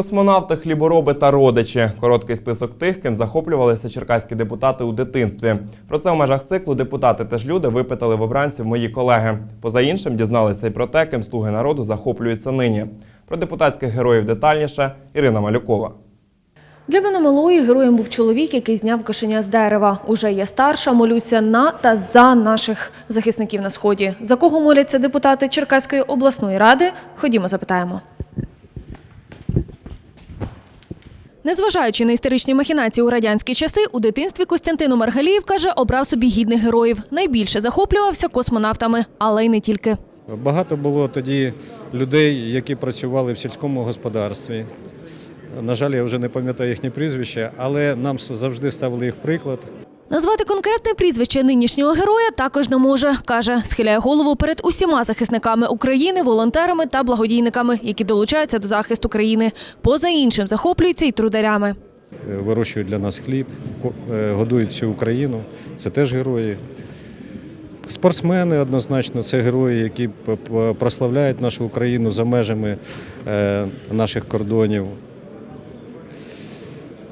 Космонавти, хлібороби та родичі. Короткий список тих, ким захоплювалися черкаські депутати у дитинстві. Про це в межах циклу депутати теж люди випитали в обранців мої колеги. Поза іншим дізналися й про те, ким слуги народу захоплюються нині. Про депутатських героїв детальніше Ірина Малюкова. Для мене малої героєм був чоловік, який зняв кошеня з дерева. Уже я старша, молюся на та за наших захисників на сході. За кого моляться депутати Черкаської обласної ради? Ходімо, запитаємо. Незважаючи на історичні махінації у радянські часи, у дитинстві Костянтину Маргаліїв каже, обрав собі гідних героїв. Найбільше захоплювався космонавтами, але й не тільки. Багато було тоді людей, які працювали в сільському господарстві. На жаль, я вже не пам'ятаю їхні прізвища, але нам завжди ставили їх приклад. Назвати конкретне прізвище нинішнього героя також не може. Каже, схиляє голову перед усіма захисниками України, волонтерами та благодійниками, які долучаються до захисту країни. Поза іншим захоплюються й трударями. Е, Вирощують для нас хліб, е, годують всю Україну. Це теж герої. Спортсмени однозначно це герої, які прославляють нашу Україну за межами е, наших кордонів.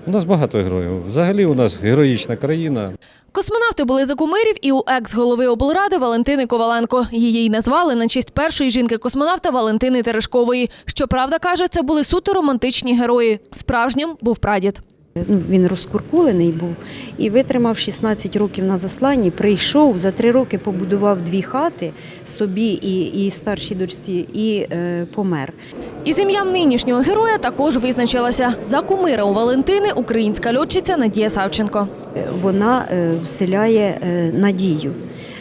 У нас багато героїв. Взагалі у нас героїчна країна. Космонавти були за кумирів і у екс-голови облради Валентини Коваленко. Її й назвали на честь першої жінки-космонавта Валентини Терешкової. Щоправда, каже, це були суто романтичні герої. Справжнім був прадід. Ну, він розкуркулений був і витримав 16 років на засланні. Прийшов за три роки, побудував дві хати собі і, і старшій дочці, і е, помер. І з ім'ям нинішнього героя також визначилася. За кумира у Валентини українська льотчиця Надія Савченко. Е, Вона е, вселяє е, надію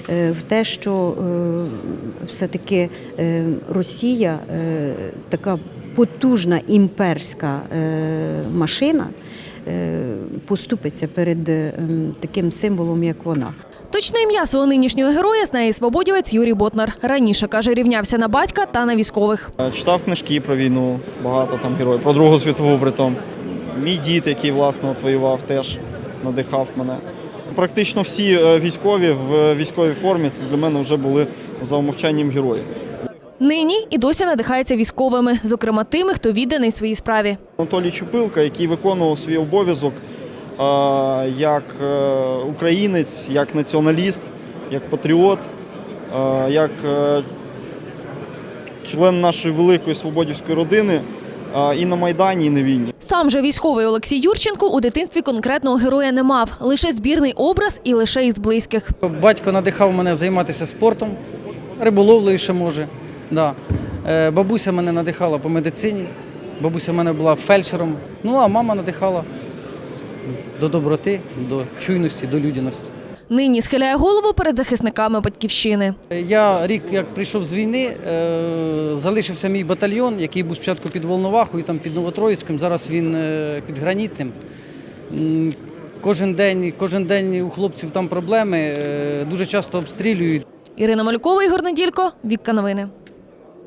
в те, що все-таки Росія така потужна імперська машина. Е, Поступиться перед е, таким символом, як вона. Точне ім'я свого нинішнього героя знає свободівець Юрій Ботнар. Раніше, каже, рівнявся на батька та на військових. Е, Читав книжки про війну, багато там героїв, про Другу світову притом. Мій дід, який власне от воював, теж надихав мене. Практично всі військові в військовій формі це для мене вже були за умовчанням герої. Нині і досі надихається військовими, зокрема тими, хто відданий своїй справі. Анатолій Чупилка, який виконував свій обов'язок як е, українець, як націоналіст, як патріот, як е, член нашої великої свободівської родини і на Майдані, і на війні. Сам же військовий Олексій Юрченко у дитинстві конкретного героя не мав. Лише збірний образ і лише із близьких. Батько надихав мене займатися спортом, риболовлею ще може. Да. Е, Бабуся мене надихала по медицині. Бабуся в мене була фельдшером. Ну а мама надихала до доброти, до чуйності, до людяності. Нині схиляє голову перед захисниками батьківщини. Я рік, як прийшов з війни, е, залишився мій батальйон, який був спочатку під Волновахою, там під Новотроїцьким. Зараз він е, під Гранітним. Кожен день, кожен день у хлопців там проблеми, дуже часто обстрілюють. Ірина Малюкова, Ігор Неділько, Вікка Новини.